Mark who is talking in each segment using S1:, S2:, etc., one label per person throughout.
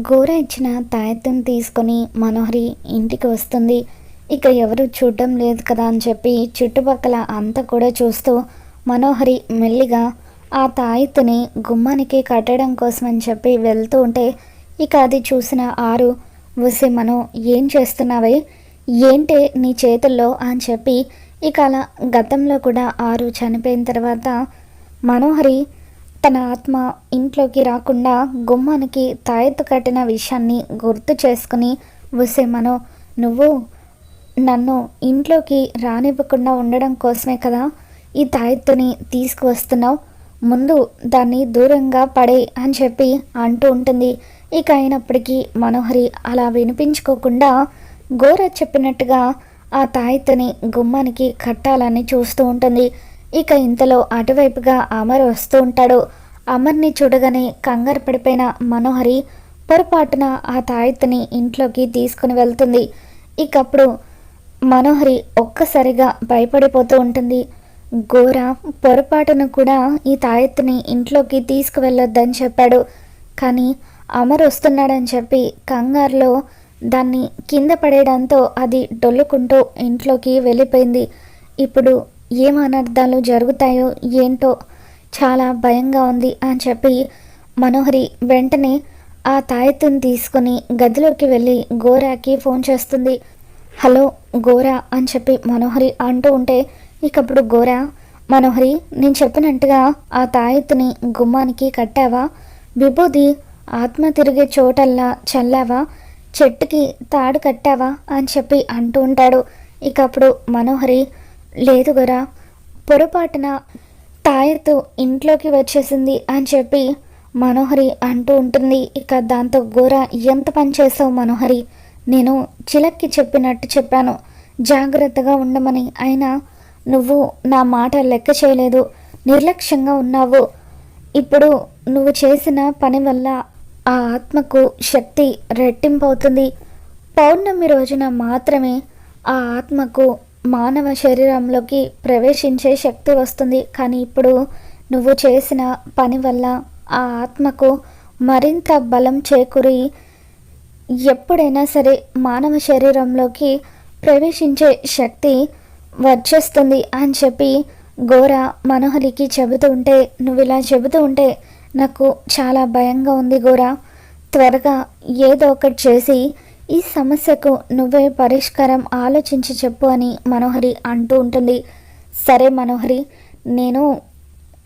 S1: గోర ఇచ్చిన తాయెత్తును తీసుకొని మనోహరి ఇంటికి వస్తుంది. ఇక ఎవరు చూడడం లేదు కదా అని చెప్పి చుట్టుపక్కల అంతా కూడా చూస్తూ మనోహరి మెల్లిగా ఆ తాయెత్తుని గుమ్మానికి కట్టడం కోసం అని చెప్పి వెళ్తూ ఉంటే ఇక అది చూసిన ఆరు వసి మనం ఏం చేస్తున్నావే? ఏంటే నీ చేతుల్లో? అని చెప్పి ఇక అలా గతంలో కూడా ఆరు చనిపోయిన తర్వాత మనోహరి తన ఆత్మ ఇంట్లోకి రాకుండా గుమ్మానికి తాయెత్తు కట్టిన విషయాన్ని గుర్తు చేసుకుని ఉసేమను నువ్వు నన్ను ఇంట్లోకి రానివ్వకుండా ఉండడం కోసమే కదా ఈ తాయెత్తుని తీసుకువస్తున్నావు. ముందు దాన్ని దూరంగా పడే అని చెప్పి అంటూ ఉంటుంది. ఇక అయినప్పటికీ మనోహరి అలా వినిపించుకోకుండా గోర చెప్పినట్టుగా ఆ తాయెత్తుని గుమ్మానికి కట్టాలని చూస్తూ ఉంటుంది. ఇక ఇంతలో అటువైపుగా అమర్ వస్తూ ఉంటాడు. అమర్ని చూడగానే కంగారు పడిపోయిన మనోహరి పొరపాటున ఆ తాయెత్తుని ఇంట్లోకి తీసుకుని వెళ్తుంది. ఇకప్పుడు మనోహరి ఒక్కసారిగా భయపడిపోతూ ఉంటుంది. ఘోర పొరపాటును కూడా ఈ తాయెత్తుని ఇంట్లోకి తీసుకువెళ్ళొద్దని చెప్పాడు. కానీ అమర్ వస్తున్నాడని చెప్పి కంగారులో దాన్ని కింద పడేయడంతో అది డొల్లుకుంటూ ఇంట్లోకి వెళ్ళిపోయింది. ఇప్పుడు ఏం అనర్థాలు జరుగుతాయో ఏంటో చాలా భయంగా ఉంది అని చెప్పి మనోహరి వెంటనే ఆ తాయెత్తుని తీసుకుని గదిలోకి వెళ్ళి గోరాకి ఫోన్ చేస్తుంది. హలో గోరా అని చెప్పి మనోహరి అంటూ ఉంటే ఇకప్పుడు గోరా మనోహరి నేను చెప్పినట్టుగా ఆ తాయెత్తుని గుమ్మానికి కట్టావా? విభూది ఆత్మ తిరిగే చోటల్లా చల్లావా? చెట్టుకి తాడు కట్టావా? అని చెప్పి అంటూ ఉంటాడు. ఇకప్పుడు మనోహరి లేదు గరా పొరపాటున తాయర్తో ఇంట్లోకి వచ్చేసింది అని చెప్పి మనోహరి అంటూ ఉంటుంది. ఇక దాంతో గోర ఎంత పని చేసావు మనోహరి? నేను చిలక్కి చెప్పినట్టు చెప్పాను. జాగ్రత్తగా ఉండమని. అయినా నువ్వు నా మాట లెక్క చేయలేదు. నిర్లక్ష్యంగా ఉన్నావు. ఇప్పుడు నువ్వు చేసిన పని వల్ల ఆ ఆత్మకు శక్తి రెట్టింపవుతుంది. పౌర్ణమి రోజున మాత్రమే ఆ ఆత్మకు మానవ శరీరంలోకి ప్రవేశించే శక్తి వస్తుంది. కానీ ఇప్పుడు నువ్వు చేసిన పని వల్ల ఆ ఆత్మకు మరింత బలం చేకూరి ఎప్పుడైనా సరే మానవ శరీరంలోకి ప్రవేశించే శక్తి వచ్చేస్తుంది అని చెప్పి ఘోర మనోహరికి చెబుతూ ఉంటే నువ్వు ఇలా చెబుతూ ఉంటే నాకు చాలా భయంగా ఉంది ఘోర. త్వరగా ఏదో ఒకటి చేసి ఈ సమస్యకు నువ్వే పరిష్కారం ఆలోచించి చెప్పు అని మనోహరి అంటూ ఉంటుంది. సరే మనోహరి నేను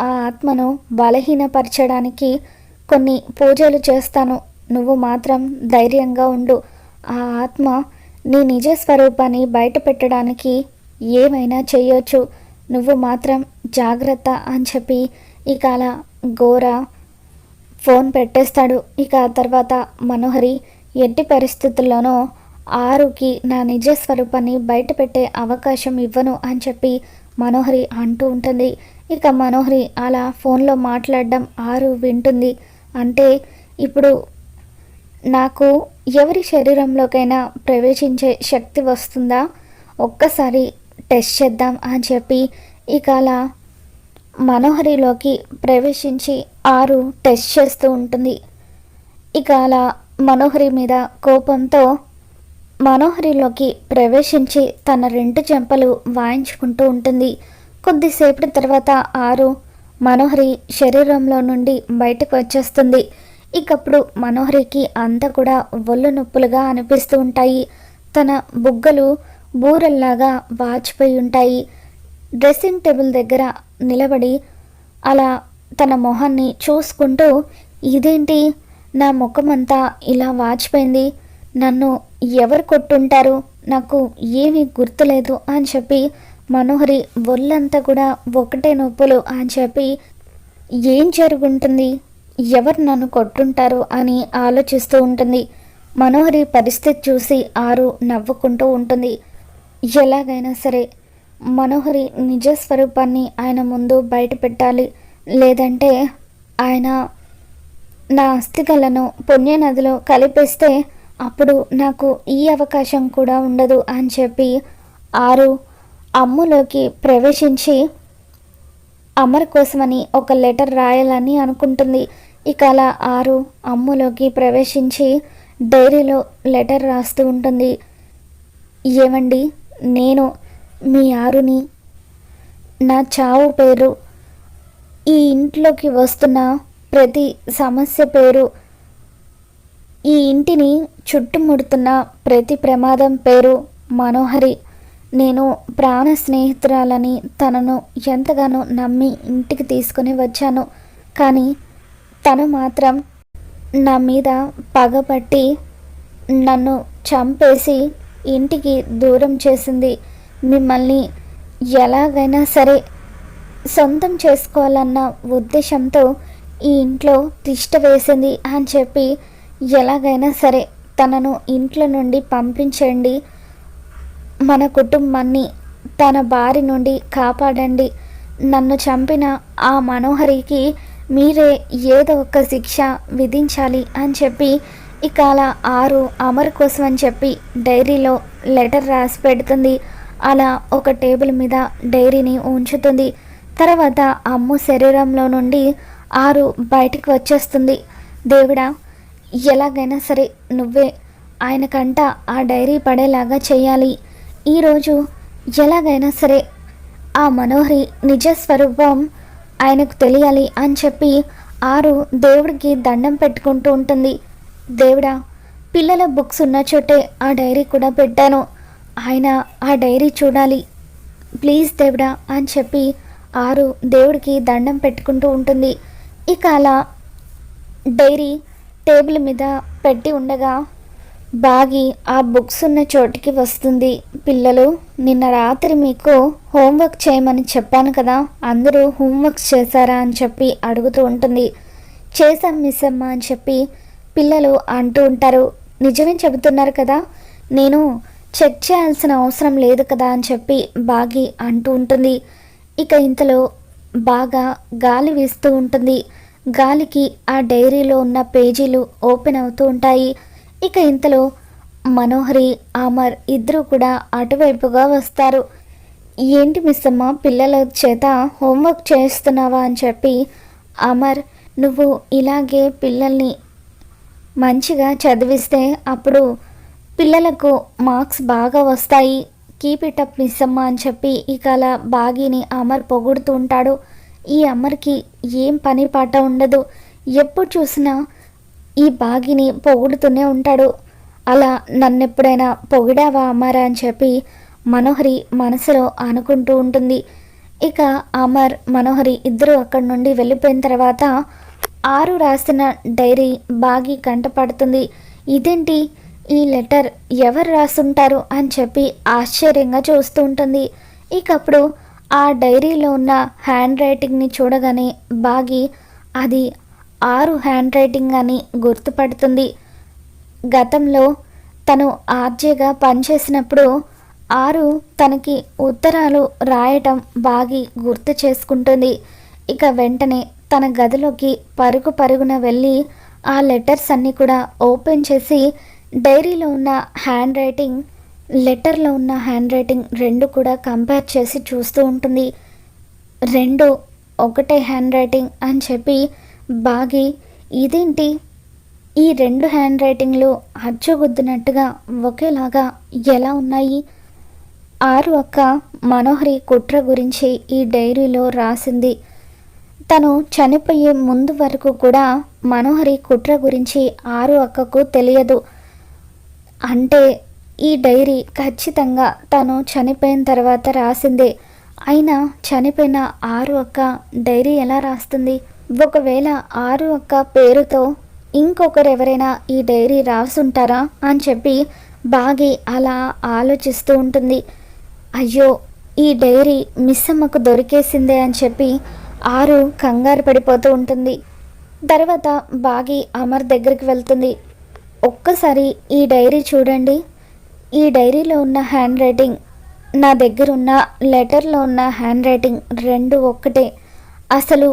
S1: ఆ ఆత్మను బలహీనపరచడానికి కొన్ని పూజలు చేస్తాను. నువ్వు మాత్రం ధైర్యంగా ఉండు. ఆ ఆత్మ నీ నిజ స్వరూపాన్ని బయట పెట్టడానికి ఏమైనా చేయొచ్చు. నువ్వు మాత్రం జాగ్రత్త అని చెప్పి ఇక అలా ఘోర ఫోన్ పెట్టేస్తాడు. ఇక ఆ తర్వాత మనోహరి ఎట్టి పరిస్థితుల్లోనూ ఆరుకి నా నిజ స్వరూపాన్ని బయటపెట్టే అవకాశం ఇవ్వను అని చెప్పి మనోహరి అంటూ ఉంటుంది. ఇక మనోహరి అలా ఫోన్లో మాట్లాడడం ఆరు వింటుంది. అంటే ఇప్పుడు నాకు ఎవరి శరీరంలోకైనా ప్రవేశించే శక్తి వస్తుందా? ఒక్కసారి టెస్ట్ చేద్దాం అని చెప్పి ఇక అలా మనోహరిలోకి ప్రవేశించి ఆరు టెస్ట్ చేస్తూ ఉంటుంది. ఇక అలా మనోహరి మీద కోపంతో మనోహరిలోకి ప్రవేశించి తన రెండు చెంపలు వాయించుకుంటూ ఉంటుంది. కొద్దిసేపటి తర్వాత ఆరు మనోహరి శరీరంలో నుండి బయటకు వచ్చేస్తుంది. ఇకప్పుడు మనోహరికి అంతా కూడా ఒళ్ళు నొప్పులుగా అనిపిస్తూ ఉంటాయి. తన బుగ్గలు బూరల్లాగా వాచిపోయి ఉంటాయి. డ్రెస్సింగ్ టేబుల్ దగ్గర నిలబడి అలా తన మొహాన్ని చూసుకుంటూ ఇదేంటి? నా ముఖమంతా ఇలా వాచిపోయింది. నన్ను ఎవరు కొట్టుంటారు? నాకు ఏమీ గుర్తులేదు అని చెప్పి మనోహరి ఒళ్ళంతా కూడా ఒకటే నొప్పులు అని చెప్పి ఏం జరుగుంటుంది? ఎవరు నన్ను కొట్టుంటారు అని ఆలోచిస్తూ ఉంటుంది. మనోహరి పరిస్థితి చూసి ఆరు నవ్వుకుంటూ ఉంటుంది. ఎలాగైనా సరే మనోహరి నిజ స్వరూపాన్ని ఆయన ముందు బయట పెట్టాలి లేదంటే ఆయన నా అస్థికలను పుణ్యనదిలో కలిపేస్తే అప్పుడు నాకు ఈ అవకాశం కూడా ఉండదు అని చెప్పి ఆరు అమ్ములోకి ప్రవేశించి అమర్ కోసమని ఒక లెటర్ రాయాలని అనుకుంటుంది. ఇక అలా ఆరు అమ్ములోకి ప్రవేశించి డైరీలో లెటర్ రాస్తూ ఉంటుంది. ఏమండి నేను మీ ఆరుని నా చావు పేరు ఈ ఇంట్లోకి వస్తున్న ప్రతి సమస్య పేరు. ఈ ఇంటిని చుట్టుముడుతున్న ప్రతి ప్రమాదం పేరు మనోహరి. నేను ప్రాణ స్నేహితురాలని తనను ఎంతగానో నమ్మి ఇంటికి తీసుకుని వచ్చాను. కానీ తను మాత్రం నా మీద పగపట్టి నన్ను చంపేసి ఇంటికి దూరం చేసింది. మిమ్మల్ని ఎలాగైనా సరే సొంతం చేసుకోవాలన్న ఉద్దేశంతో ఈ ఇంట్లో తిష్ట వేసింది అని చెప్పి ఎలాగైనా సరే తనను ఇంట్లో నుండి పంపించండి. మన కుటుంబాన్ని తన బారి నుండి కాపాడండి. నన్ను చంపిన ఆ మనోహరికి మీరే ఏదో ఒక శిక్ష విధించాలి అని చెప్పి ఇక అలా ఆరు అమర్ కోసం అని చెప్పి డైరీలో లెటర్ రాసి పెడుతుంది. అలా ఒక టేబుల్ మీద డైరీని ఉంచుతుంది. తర్వాత అమ్ము శరీరంలో నుండి ఆరు బయటికి వచ్చేస్తుంది. దేవుడా ఎలాగైనా సరే నువ్వే ఆయనకంట ఆ డైరీ పడేలాగా చేయాలి. ఈరోజు ఎలాగైనా సరే ఆ మనోహరి నిజ స్వరూపం ఆయనకు తెలియాలి అని చెప్పి ఆరు దేవుడికి దండం పెట్టుకుంటూ ఉంటుంది. దేవుడా పిల్లల బుక్స్ ఉన్న చోటే ఆ డైరీ కూడా పెట్టాను. ఆయన ఆ డైరీ చూడాలి. ప్లీజ్ దేవుడా అని చెప్పి ఆరు దేవుడికి దండం పెట్టుకుంటూ ఉంటుంది. ఇక అలా డైరీ టేబుల్ మీద పెట్టి ఉండగా బాగి ఆ బుక్స్ ఉన్న చోటికి వస్తుంది. పిల్లలు నిన్న రాత్రి మీకు హోంవర్క్ చేయమని చెప్పాను కదా అందరూ హోంవర్క్ చేశారా అని చెప్పి అడుగుతూ ఉంటుంది. చేశాం మిస్ అమ్మ అని చెప్పి పిల్లలు అంటూ ఉంటారు. నిజమే చెబుతున్నారు కదా నేను చెక్ చేయాల్సిన అవసరం లేదు కదా అని చెప్పి బాగి అంటూ ఉంటుంది. ఇక ఇంతలో బాగా గాలి వీస్తూ ఉంటుంది. గాలికి ఆ డైరీలో ఉన్న పేజీలు ఓపెన్ అవుతూ ఉంటాయి. ఇక ఇంతలో మనోహరి అమర్ ఇద్దరు కూడా అటువైపుగా వస్తారు. ఏంటి మిస్ అమ్మ పిల్లల చేత హోంవర్క్ చేస్తున్నావా? అని చెప్పి అమర్ నువ్వు ఇలాగే పిల్లల్ని మంచిగా చదివిస్తే అప్పుడు పిల్లలకు మార్క్స్ బాగా వస్తాయి. కీప్ ఇట్ అప్ మిస్సమ్మ అని చెప్పి ఇక అలా బాగిని అమర్ పొగుడుతూ ఉంటాడు. ఈ అమర్కి ఏం పని పాట ఉండదు. ఎప్పుడు చూసినా ఈ బాగిని పొగుడుతూనే ఉంటాడు. అలా నన్నెప్పుడైనా పొగిడావా అమర్ అని చెప్పి మనోహరి మనసులో అనుకుంటూ ఉంటుంది. ఇక అమర్ మనోహరి ఇద్దరు అక్కడి నుండి వెళ్ళిపోయిన తర్వాత ఆరు రాసిన డైరీ బాగి కంటపడుతుంది ఇదేంటి? ఈ లెటర్ ఎవరు రాస్తుంటారు అని చెప్పి ఆశ్చర్యంగా చూస్తూ ఉంటుంది. ఇకప్పుడు ఆ డైరీలో ఉన్న హ్యాండ్ రైటింగ్ని చూడగానే బాగి అది ఆరు హ్యాండ్ రైటింగ్ అని గుర్తుపడుతుంది. గతంలో తను ఆర్జేగా పనిచేసినప్పుడు ఆరు తనకి ఉత్తరాలు రాయటం బాగి గుర్తు చేసుకుంటుంది. ఇక వెంటనే తన గదిలోకి పరుగు పరుగున వెళ్ళి ఆ లెటర్స్ అన్నీ కూడా ఓపెన్ చేసి డైరీలో ఉన్న హ్యాండ్ రైటింగ్ లెటర్లో ఉన్న హ్యాండ్ రైటింగ్ రెండు కూడా కంపేర్ చేసి చూస్తూ ఉంటుంది. రెండు ఒకటే హ్యాండ్ రైటింగ్ అని చెప్పి బాగి ఇదేంటి? ఈ రెండు హ్యాండ్ రైటింగ్లు అచ్చుగుద్దినట్టుగా ఒకేలాగా ఎలా ఉన్నాయి? ఆరు అక్క మనోహరి కుట్ర గురించి ఈ డైరీలో రాసింది. తను చనిపోయే ముందు వరకు కూడా మనోహరి కుట్ర గురించి ఆరు అక్కకు తెలియదు. అంటే ఈ డైరీ ఖచ్చితంగా తను చనిపోయిన తర్వాత రాసిందే. అయినా చనిపోయిన ఆరు అక్క డైరీ ఎలా రాస్తుంది? ఒకవేళ ఆరు అక్క పేరుతో ఇంకొకరు ఎవరైనా ఈ డైరీ రాసుంటారా అని చెప్పి బాగి అలా ఆలోచిస్తూ ఉంటుంది. అయ్యో ఈ డైరీ మిస్ అమ్మకు దొరికేసిందే అని చెప్పి ఆరు కంగారు పడిపోతూ ఉంటుంది. తర్వాత బాగి అమర్ దగ్గరికి వెళ్తుంది. ఒక్కసారి ఈ డైరీ చూడండి. ఈ డైరీలో ఉన్న హ్యాండ్ రైటింగ్ నా దగ్గర ఉన్న లెటర్లో ఉన్న హ్యాండ్ రైటింగ్ రెండు ఒక్కటే. అసలు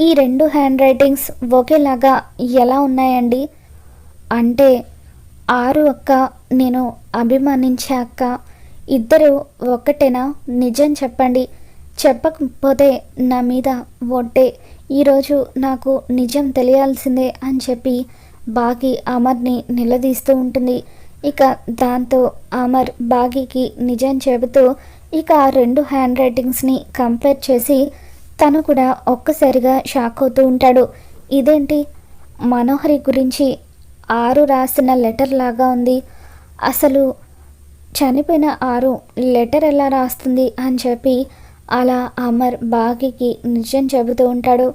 S1: ఈ రెండు హ్యాండ్ రైటింగ్స్ ఒకేలాగా ఎలా ఉన్నాయండి? అంటే ఆరు అక్క నేను అభిమానించే అక్క. ఇద్దరు ఒక్కటేనా? నిజం చెప్పండి. చెప్పకపోతే నా మీద ఒట్టే. ఈరోజు నాకు నిజం తెలియాల్సిందే అని చెప్పి బాగి అమర్ని నిలదీస్తూ ఉంటుంది. ఇక దాంతో అమర్ బాగీకి నిజం చెబుతూ ఇక ఆ రెండు హ్యాండ్ రైటింగ్స్ని కంపేర్ చేసి తను కూడా ఒక్కసారిగా షాక్ అవుతూ ఉంటాడు. ఇదేంటి? మనోహరి గురించి ఆరు రాసిన లెటర్ లాగా ఉంది. అసలు చనిపోయిన ఆరు లెటర్ ఎలా రాస్తుంది అని చెప్పి అలా అమర్ బాగీకి నిజం చెబుతూ ఉంటాడు.